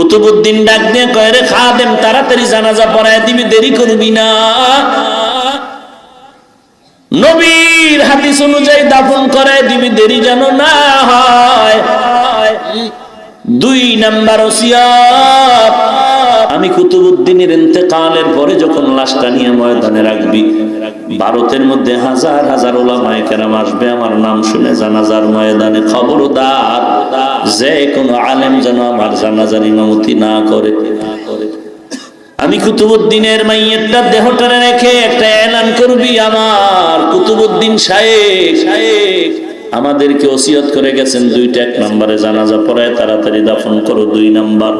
কুতুবুদ্দিন ডাক দিয়ে কয়, রে খাদেম, তাড়াতাড়ি জানাজা পড়ায় দিবি, দেরি করবি না। নবীর হাদিস অনুযায়ী দাফন করায় দিবি, দেরি যেন না হয়। দুই নাম্বার ওসিয়াত, আমি কুতুবুদ্দিনের ইন্তেকালের পরে যখন লাশটা নিয়ে ময়দানে রাখবি, ভারতের মধ্যে হাজার হাজার ওলামায়ে কেরাম আসবে, আমার নাম শুনে জানাজার ময়দানে খবরদার যে কোনো আলেম যেন আমার জানাজার ইমামতি না করে। আমি কুতুবুদ্দিনের মাইয়েরটা দেহটারে রেখে একটা এলান করবি আমার কুতুবুদ্দিন সাহেব সাহেব। আমাদেরকে ওসিয়ত করে গেছেন দুইটা এক নম্বরে, জানাজা পড়ায় তাড়াতাড়ি দাফন করো দুই নাম্বার।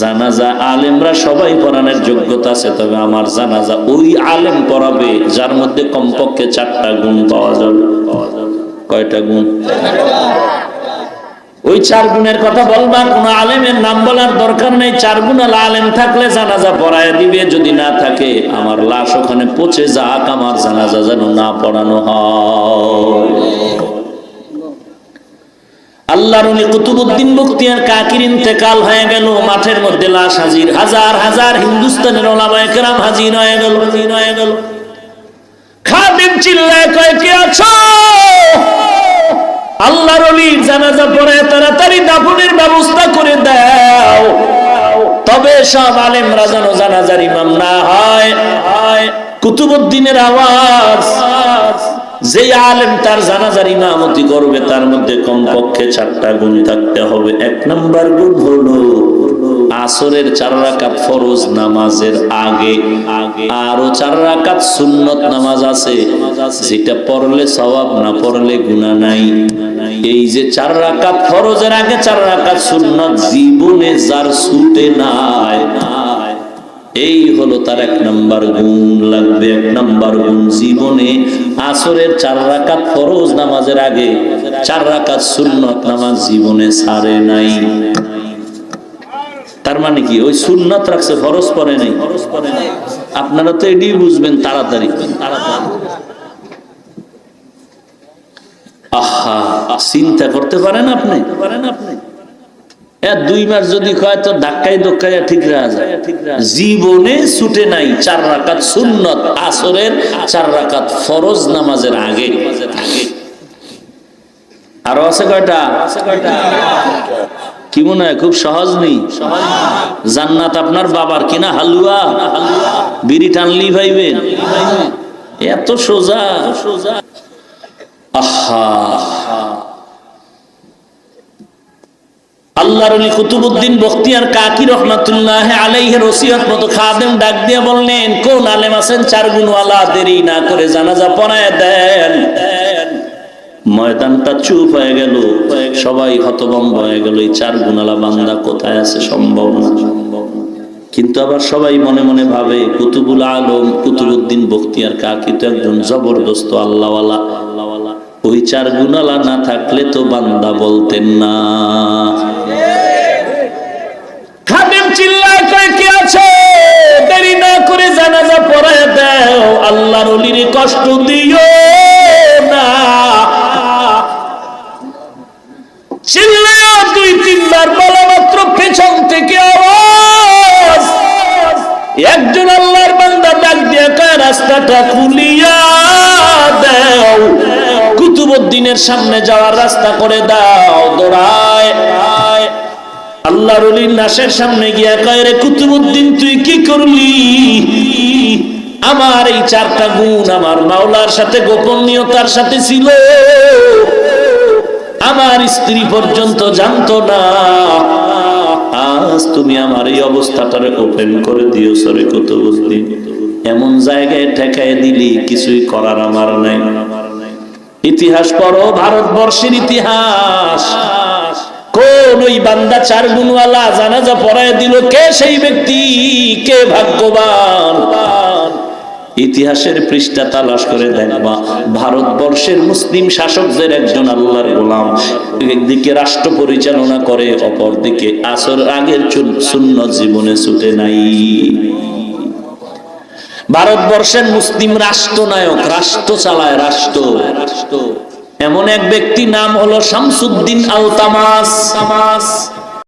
জানাজা আলেমরা সবাই পড়ানোর যোগ্যতা আছে, তবে আমার জানাজা ওই আলেম পড়াবে যার মধ্যে কমপক্ষে চারটা গুণ পাওয়া যাবে। কয়টা গুণ? ওই চার গুণের কথা বলবা, কোন আলেমের নাম বলার দরকার নেই। চার গুণ আলা আলেম থাকলে জানাজা পড়ায় দিবে, যদি না থাকে আমার লাশ ওখানে পচে যাক, আমার জানাজা যেন না পড়ানো আল্লাহর উনি কুতুবুদ্দিন কাকির ইন্তেকাল হয়ে গেল, মাঠের মধ্যে লাশ হাজির। হাজার হাজার হিন্দুস্তানের হাজির হয়ে গেল, হাজির হয়ে গেল। খাদিম চিল্লায় আছো? আল্লাহর অলির জানাজা পড়ে দাফনের ব্যবস্থা করে দাও। তবে সব আলেম রাজানো জানাজার ইমাম না হয়। কুতুবুদ্দিনের আওয়াজ যে আলেম তার জানাজার ইমামতি করবে, তার মধ্যে কমপক্ষে চারটা গুণ থাকতে হবে। এক নাম্বার গুণ হলো আসরের চার রাকাত ফরজ নামাজের আগে আগে আরও চার রাকাত সুন্নত নামাজ আছে। যেটা পড়লে সওয়াব, না পড়লে গুনাহ নাই। এই যে চার রাকাত ফরজের আগে, চার রাকাত সুন্নত জীবনে যার ছুটে নাই, এই হলো তার এক নাম্বার গুণ লাগবে, এক নাম্বার গুণ জীবনে আসরের চার রাকাত ফরজ নামাজের আগে, চার রাকাত সুন্নত নামাজ জীবনে সারে নাই। তার মানে কি? ওই সুন্নত রাখছে, ফরজ পরে নাই। আপনারা তো এটাই বুঝবেন, তাড়াতাড়ি। আহা চিন্তা করতে পারেন আপনি? দুই মাস যদি কয়, তো ধাক্কাই ধক্কাই ঠিক রাখা যায় জীবনে ছুটে নাই, চার রাকাত সুন্নত, আসরের চার রাকাত ফরজ নামাজের আগে। আরও আছে কয়টা আছে কয়টা? কি মনে হয়, খুব সহজ নেই জান্নাত আপনার বাবার কিনা হালুয়া? বিড়ি টানলি ভাইবেন। এত সোজা। সোজা আহা। আল্লাহর আলী কুতুবুদ্দিন কাকি রহমাতুল্লাহ মতো খাদেম ডাক দিয়ে বললেন, কোন আলেম আছেন? চার গুণওয়ালা দেরি না করে জানাজা পড়ায় দেন। ময়দানটা চুপ হয়ে গেল। সবাই হতভম্ব হয়ে গেল, এই চার গুণালা বান্দা কোথায় আছে সম্ভব না। কিন্তু আবার সবাই মনে মনে ভাবে, কুতুবুল আলম, কুতুবুদ্দিন বখতিয়ার কাকি তো একজন জবরদস্ত আল্লাহওয়ালা। ওই চার গুণালা না থাকলে তো বান্দা বলতেন না। চিল্লায় কয় আছে? দেরি না করে জানাজা পড়ায় কুতুবুদ্দিনের সামনে যাওয়ার রাস্তা করে দাও, দৌড়ায়। আল্লাহর লাশের সামনে গিয়া কয়, রে কুতুবুদ্দিন তুই কি করলি? আমার এই চারটা গুণ আমার মাওলার সাথে গোপনীয়তার সাথে ছিল। আমার স্ত্রী পর্যন্ত জানতো না। আজ তুমি আমার এই অবস্থাটারে ওপেন করে দিও, সরে কুতুবুদ্দিন এমন জায়গায় ঠেকায় দিলি, কিছুই করার আমার নাই। ইতিহাস পড়ো, ভারতবর্ষের ইতিহাস। কোন ওই বান্দা চার গুণওয়ালা জানাজা পড়ায় দিল, কে সেই ব্যক্তি? কে ভাগ্যবান? ইতিহাসের পৃষ্ঠা তালাশ করে দেখবা ভারতবর্ষের মুসলিম শাসকদের একজন আল্লাহর গোলাম। একদিকে রাষ্ট্র পরিচালনা করে অপর দিকে আসর আগের শূন্য জীবনে ছুটে নাই। ভারতবর্ষের মুসলিম রাষ্ট্রনায়ক রাষ্ট্র চালায় রাষ্ট্র। এমন এক ব্যক্তি নাম হলো শামসুদ্দিন আল তামাস